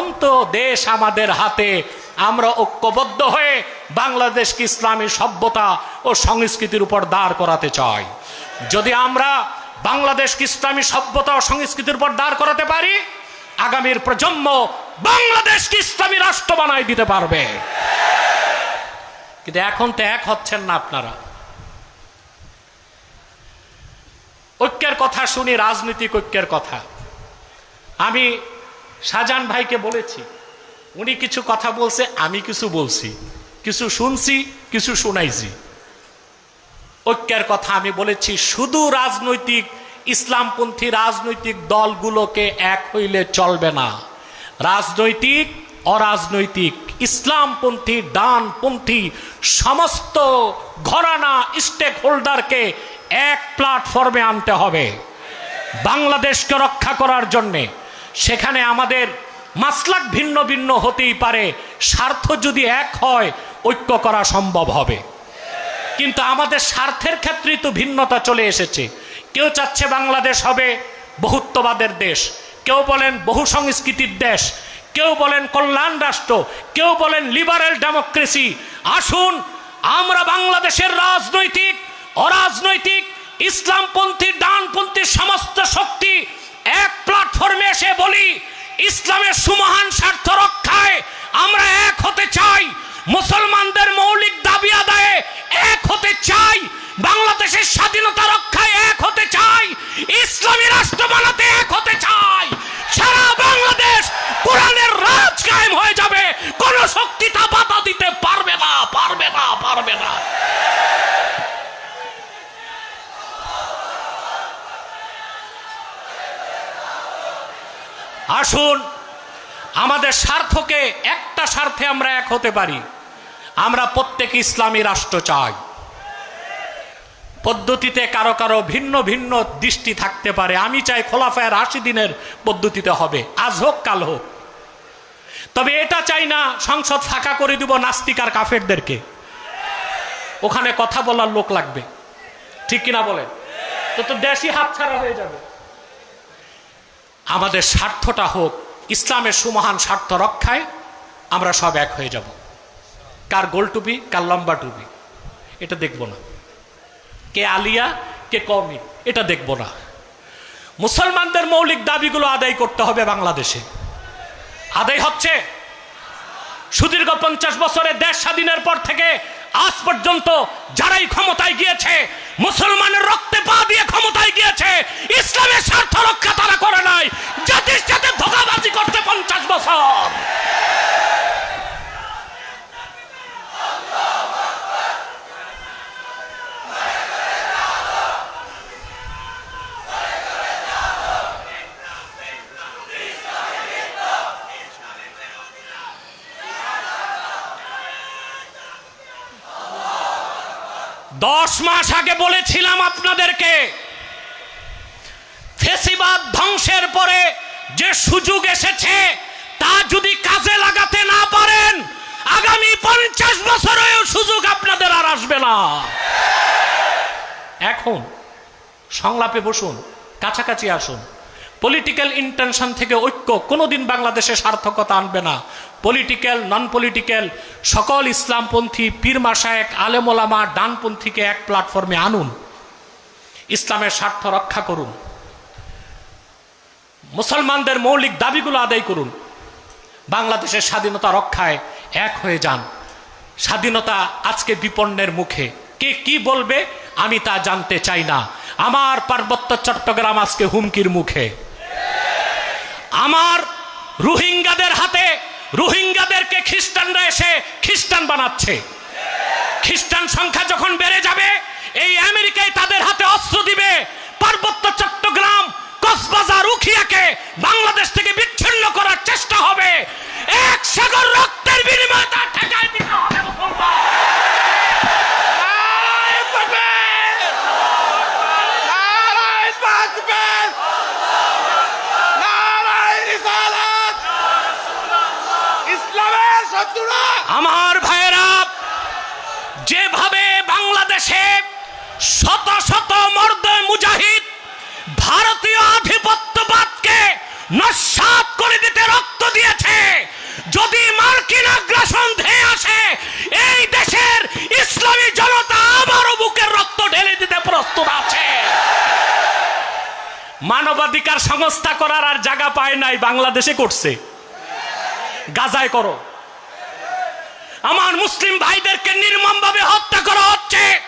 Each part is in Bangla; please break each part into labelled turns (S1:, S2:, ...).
S1: অন্ত দেশ আমাদের হাতে। আমরা ঐক্যবদ্ধ হয়ে বাংলাদেশকে ইসলামী সভ্যতা ও সংস্কৃতির উপর দাঁড় করাতে চাই। যদি আমরা বাংলাদেশকে ইসলামী সভ্যতা ও সংস্কৃতির উপর দাঁড় করাতে পারি, আগামীর প্রজন্ম বাংলাদেশকে ইসলামী রাষ্ট্র বানাই দিতে পারবে। কিন্তু এখন তো এক হচ্ছেন না আপনারা। ঐক্যের কথা শুনি, রাজনৈতিক ঐক্যের কথা। আমি শাহজাহান ভাইকে বলেছি, উনি কিছু কথা বলছে, আমি কিছু বলছি। কিছু শুনছি, কিছু শুনাইছি। ঐক্যের কথা আমি বলেছি, শুধু রাজনৈতিক, ইসলামপন্থী রাজনৈতিক দলগুলোকে এক হইলে চলবে না। রাজনৈতিক, অরাজনৈতিক, ইসলামপন্থী, ডানপন্থী, সমস্ত ঘরানা স্টেক হোল্ডারকে এক প্ল্যাটফর্মে আনতে হবে। বাংলাদেশকে রক্ষা করার জন্যে সেখানে আমাদের মাসলাক ভিন্ন ভিন্ন হতেই পারে। স্বার্থ যদি এক হয়, ঐক্য করা সম্ভব হবে। কিন্তু আমাদের স্বার্থের ক্ষেত্রেই তো ভিন্নতা চলে এসেছে। কেউ চাচ্ছে বাংলাদেশ হবে বহুত্ববাদের দেশ। কেউ বলেন বহু সংস্কৃতির দেশ। কেউ বলেন কল্যাণ রাষ্ট্র। কেউ বলেন লিবারেল ডেমোক্রেসি। আসুন, আমরা বাংলাদেশের রাজনৈতিক, অরাজনৈতিক, ইসলামপন্থী, ডানপন্থী সমস্ত শক্তি এক প্ল্যাটফর্মে এসে বলি, ইসলামের সুমহান স্বার্থ রক্ষায় আমরা এক হতে চাই। মুসলমানদের মৌলিক দাবি আদায়ে এক হতে চাই। বাংলাদেশের স্বাধীনতা রক্ষায় এক হতে চাই। ইসলামী রাষ্ট্র বানাতে এক হতে চাই। সারা বাংলাদেশ কোরআনের রাজ কায়েম হয়ে যাবে। কোন শক্তি তা বাধা দিতে পারবে না পারবে না পারবে না। আসুন। আমাদের স্বার্থকে একটা স্বার্থে আমরা এক হতে পারি। আমরা প্রত্যেক ইসলামী রাষ্ট্র চাই। পদ্ধতিতে কারও কারও ভিন্ন ভিন্ন দৃষ্টি থাকতে পারে। আমি চাই খোলাফায়ের আশি দিনের পদ্ধতিতে হবে। আজ হোক, কাল হোক। তবে এটা চাই না, সংসদ ফাঁকা করে দিব নাস্তিক আর কাফেরদেরকে। ওখানে কথা বলার লোক লাগবে। ঠিক কিনা বলেন? তো তো দেশই হাতছাড়া হয়ে যাবে। আমাদের স্বার্থটা হোক, ইসলামের সুমহান স্বার্থ রক্ষায় আমরা সব এক হয়ে যাব। কার গোল টুপি, কার লম্বা টুপি, এটা দেখব না। কে আলিয়া, কে কমি এটা দেখব না। মুসলমানদের মৌলিক দাবিগুলো আদায় করতে হবে বাংলাদেশে। আদায় হচ্ছে। সুদীর্ঘ পঞ্চাশ বছরে দেশ স্বাধীনের পর থেকে আজ পর্যন্ত যারাই ক্ষমতায় গিয়েছে, মুসলমানের রক্তে পা দিয়ে ক্ষমতায় গিয়েছে, ইসলামের স্বার্থ রক্ষা তারা করে নাই। জাতির সাথে ধোকাবাজি করতে পঞ্চাশ বছর দশ মাস আগে বলেছিলাম আপনাদেরকে, ফেসিবাদ ধ্বংসের পরে যে সুযোগ এসেছে, তা যদি কাজে লাগাতে না পারেন, আগামী পঞ্চাশ বছরেও সুযোগ আপনাদের আর আসবে না। এখন সংলাপে বসুন, কাছাকাছি আসুন। পলিটিক্যাল ইন্টেনশন থেকে ঐক্য, কোনোদিন বাংলাদেশে সার্থকতা আনবে না। পলিটিক্যাল নন পলিটিক্যাল সকল ইসলামপন্থী, পীর মাসায়েক আলেমোলামা ডানপন্থীকে এক প্ল্যাটফর্মে আনুন। ইসলামের স্বার্থ রক্ষা করুন। মুসলমানদের মৌলিক দাবিগুলো আদায় করুন। বাংলাদেশের স্বাধীনতা রক্ষায় এক হয়ে যান। স্বাধীনতা আজকে বিপন্নের মুখে। কে কি বলবে, আমি তা জানতে চাই না। আমার পার্বত্য চট্টগ্রাম আজকে হুমকির মুখে। আমার রোহিঙ্গাদের হাতে রোহিঙ্গাদেরকে খ্রিস্টানরা এসে খ্রিস্টান বানাচ্ছে। খ্রিস্টান সংখ্যা যখন বেড়ে যাবে, এই আমেরিকায় তাদের হাতে অস্ত্র দিবে। পার্বত্য চট্টগ্রাম, কক্সবাজার উখিয়াকে যেভাবে বাংলাদেশে শত শত মর্দ মুজাহিদ ভারতীয় আধিপত্যবাদকে নস্বাত করে দিতে রক্ত দিয়েছে, যদি মার্কিন আগ্রাসন ধেয়ে আসে, এই দেশের ইসলামী জনতা আবারও বুকের রক্ত ঢেলে দিতে প্রস্তুত আছে। মানবাধিকার সংস্থা করার আর জায়গা পায় নাই, বাংলাদেশে করছে। গাজায় করো। আমার মুসলিম ভাইদেরকে নির্মমভাবে হত্যা করা হচ্ছে।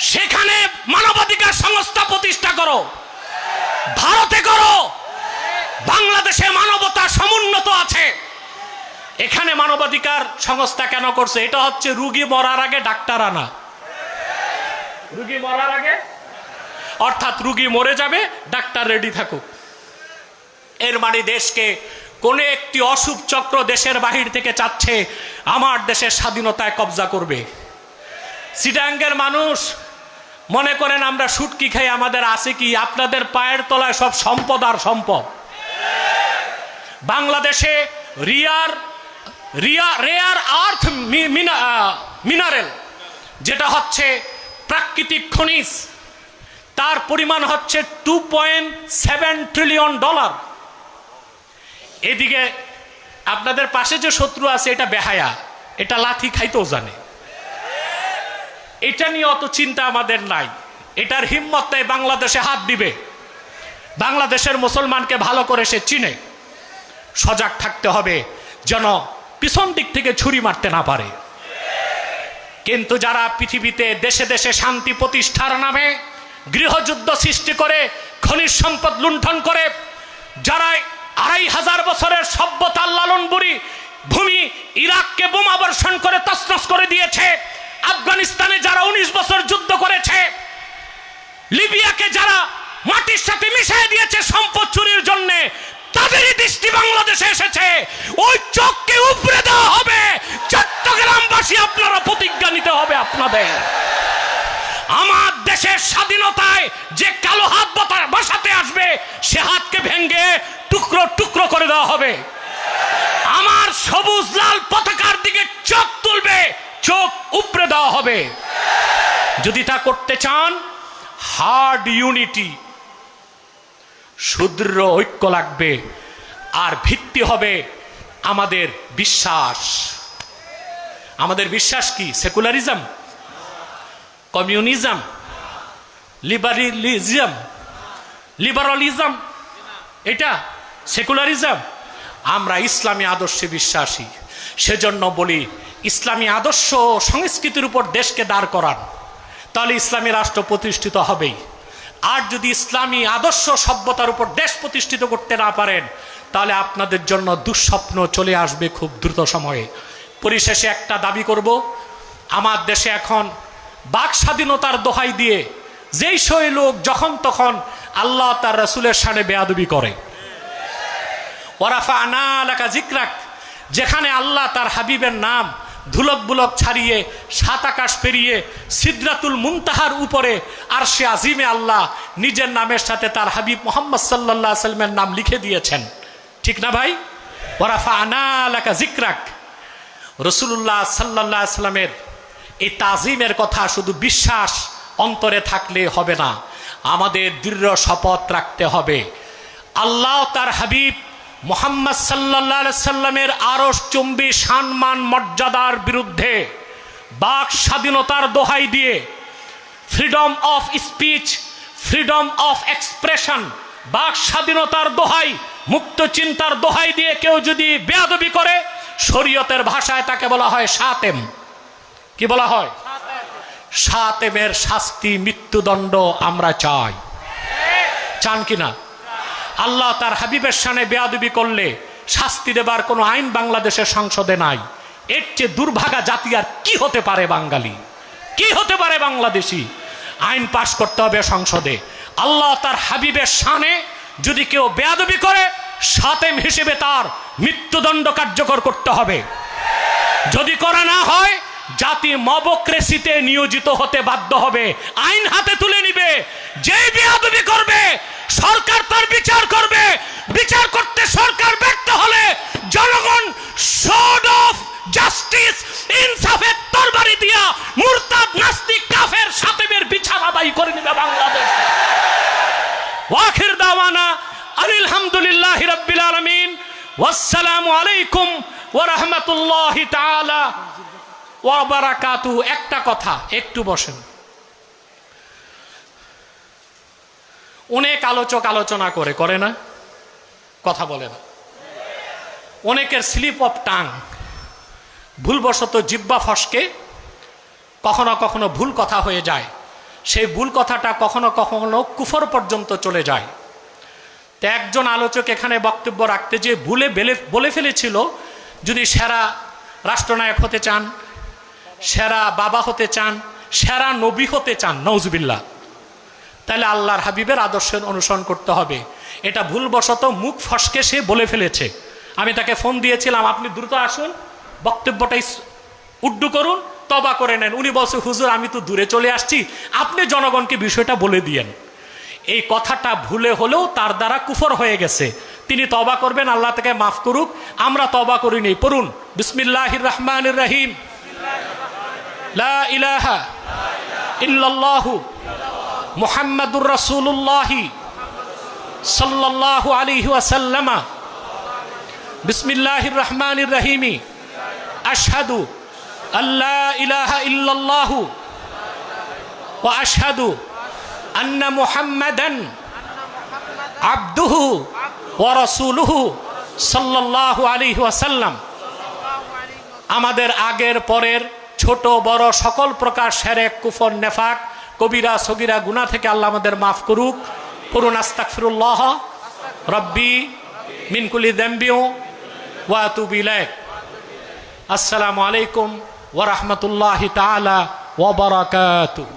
S1: সেখানে মানবাধিকার সংস্থা প্রতিষ্ঠা করো। ভারতে করো। বাংলাদেশে মানবতা সমুন্নত আছে। এখানে মানবাধিকার সংস্থা কেন করছে? এটা হচ্ছে রুগী মরার আগে ডাক্তার আনা। রুগী মরার আগে? অর্থাৎ রুগী মরে যাবে, ডাক্তার রেডি থাকুক। এর মানে দেশকে কোন একটি অশুভ চক্র দেশের বাহির থেকে চাচ্ছে, আমার দেশের স্বাধীনতায় কবজা করবে। সিটাঙ্গের মানুষ মনে করেন, আমরা সুটকি খাই আমাদের আছে কি? আপনাদের পায়ের তলায় সব সম্পদ আর সম্পদ। বাংলাদেশে rare, rare, rare earth mineral, যেটা হচ্ছে প্রাকৃতিক খনিজ, তার পরিমাণ হচ্ছে two point seven trillion dollar এদিকে আপনাদের পাশে যে শত্রু আছে, এটা বেহায়া। এটা লাথি খাইতেও জানে। এটা নিয়ে অত চিন্তা আমাদের নাই। এটার হিম্মত তাই বাংলাদেশে হাত দিবে। বাংলাদেশের মুসলমানকে ভালো করে সে চিনে। সজাগ থাকতে হবে যেন পিছন দিক থেকে ছুরি মারতে না পারে। কিন্তু যারা পৃথিবীতে দেশে দেশে শান্তি প্রতিষ্ঠার নামে গৃহযুদ্ধ সৃষ্টি করে, খনিজ সম্পদ লুণ্ঠন করে যারা আড়াই হাজার বছরের সভ্যতার বুড়ি ভূমি ইরাককে বোমা বর্ষণ করে তসনস করে দিয়েছে। আফগানিস্তানে যারা উনিশ বছর যুদ্ধ করেছে, লিবিয়াকে যারা মাটির সাথে মিশিয়ে দিয়েছে সম্পদ চুরির জন্য, তাদেরই দৃষ্টি বাংলাদেশে এসেছে। ওই চোখকে উপড়ে দেওয়া হবে। চট্টগ্রামবাসী আপনারা প্রতিজ্ঞা নিতে হবে আপনাদের। আমার দেশের স্বাধীনতায় যে কালো হাত বতা- বসাতে আসবে, সে হাতকে ভেঙ্গে টুকরো টুকরো করে দেওয়া হবে। আমার সবুজ লাল পতাকার দিকে চোখ তুলবে, চোখ উপড়ে দেওয়া হবে। যদি তা করতে চান, হার্ড ইউনিটি, সুদৃঢ় ঐক্য লাগবে, আর ভিত্তি হবে আমাদের বিশ্বাস। আমাদের বিশ্বাস কি? সেকুলারিজম? কমিউনিজম? লিবারিলিজম লিবারালিজম এটা সেকুলারিজম আমরা ইসলামী আদর্শে বিশ্বাসী। সেজন্য বলি, ইসলামী আদর্শ সংস্কৃতির উপর দেশকে দাঁড় করান। তাহলে ইসলামী রাষ্ট্র প্রতিষ্ঠিত হবেই। আর যদি ইসলামী আদর্শ সভ্যতার উপর দেশ প্রতিষ্ঠিত করতে না পারেন, তাহলে আপনাদের জন্য দুঃস্বপ্ন চলে আসবে খুব দ্রুত সময়ে। পরিশেষে একটা দাবি করব, আমার দেশে এখন বাক স্বাধীনতার দোহাই দিয়ে যেই সই লোক যখন তখন আল্লাহ তার রসুলের সানে বেয়াদবি করে। ওরাফা যেখানে আল্লাহ তার হাবিবের নাম ধুলক বুলক ছাড়িয়ে, সাত আকাশ পেরিয়ে, সিদ্রাতুল মুনতাহার উপরে আর সে আজিমে আল্লাহ নিজের নামের সাথে তার হাবিব মোহাম্মদ সাল্লাহ সাল্লামের নাম লিখে দিয়েছেন। ঠিক না ভাই? ওরাফা আনা এলাকা জিকরাক রসুল্লাহ সাল্লাহ সাল্লামের এই তাজিমের কথা শুধু বিশ্বাস অন্তরে থাকলে হবে না। আমাদের দৃঢ় শপথ রাখতে হবে। আল্লাহ তার হাবিব মোহাম্মদ সাল্লাহ সাল্লামের আরস চুম্বি সম্মান মর্যাদার বিরুদ্ধে বাক স্বাধীনতার দোহাই দিয়ে freedom of speech, freedom of expression, বাক স্বাধীনতার দোহাই, মুক্ত চিন্তার দোহাই দিয়ে কেউ যদি বেয়াদবি করে, শরীয়তের ভাষায় তাকে বলা হয় সাতেম। কি বলা হয়? সাতেমের শাস্তি, মৃত্যুদণ্ড আমরা চাই। চান কিনা আল্লাহ তার হাবিবের সানে বেয়াদুবি করলে শাস্তি দেবার কোনো আইন বাংলাদেশের সংসদে নাই। এর চেয়ে দুর্ভাগা জাতি আর কি হতে পারে বাঙালি? কি হতে পারে বাংলাদেশি? আইন পাশ করতে হবে সংসদে। আল্লাহ তার হাবিবের সানে যদি কেউ বেয়াদবি করে সাতেম হিসেবে তার মৃত্যুদণ্ড কার্যকর করতে হবে। যদি করা না হয় জাতি মবক্রেসিতে নিয়োজিত হতে বাধ্য হবে। আইন হাতে তুলে নিবে। যে বেয়াদবি করবে, সরকার তার বিচার করবে। বিচার করতে সরকার ব্যর্থ হলে জনগণ শোড অফ জাস্টিস ইনসাফের তরবারি দিয়া মুরতাদ নাস্তিক কাফের সাতেমের বিচার আদায় করে নেবে বাংলাদেশ। ওয়াখির দাওয়ানা আলহামদুলিল্লাহ রাব্বিল আলামিন। ওয়াসসালামু আলাইকুম ওয়া রাহমাতুল্লাহি তাআলা। বারাকাতুহু একটা কথা, একটু বসেন। অনেক আলোচক আলোচনা করে করে না? কথা বলে না। অনেকের স্লিপ অফ টাং। ভুলবশত জিব্বা ফসকে, কখনো কখনো ভুল কথা হয়ে যায়। সেই ভুল কথাটা কখনো কখনো কুফর পর্যন্ত চলে যায়। তো একজন আলোচক এখানে বক্তব্য রাখতে যে ভুলে বলে ফেলেছিল, যদি সেরা রাষ্ট্রনায়ক হতে চান সেরা বাবা হতে চান, সেরা নবী হতে চান নৌজবিল্লা তাহলে আল্লাহর হাবিবের আদর্শের অনুসরণ করতে হবে। এটা ভুলবশত মুখ ফসকে সে বলে ফেলেছে। আমি তাকে ফোন দিয়েছিলাম, আপনি দ্রুত আসুন বক্তব্যটাই উড্ডু করুন, তবা করে নেন। উনি বলছে, হুজুর, আমি তো দূরে চলে আসছি, আপনি জনগণকে বিষয়টা বলে দিয়েন। এই কথাটা ভুলে হলেও তার দ্বারা কুফর হয়ে গেছে। তিনি তবা করবেন, আল্লাহ তাকে মাফ করুক, আমরা তবা করিনি পড়ুন, বিসমিল্লাহির রহমানির রহিম। লা ইলাহা ইল্লাল্লাহু মুহাম্মাদুর রাসূলুল্লাহি সাল্লাল্লাহু আলাইহি ওয়াসাল্লামা। বিসমিল্লাহির রহমানির রহিমি আশহাদু ইল্লাল্লাহু ওয়া আশহাদু আন্না মুহাম্মাদান আবদুহু ওয়া রাসূলুহু সাল্লাল্লাহু আলাইহি ওয়াসাল্লাম। আমাদের আগের পরের ছোট, বড় সকল প্রকার সেরেক কুফর, নেফাক, কবিরা, সগিরা গুনা থেকে আল্লাহ আমাদের মাফ করুক। করুন আস্তাগফিরুল্লাহ। রব্বি মিনকুলি দেম্বিও ওয়া আতুবু ইলাইক। আসসালামু আলাইকুম ওয়া রাহমাতুল্লাহি তাআলা ওয়া বারাকাতুহু।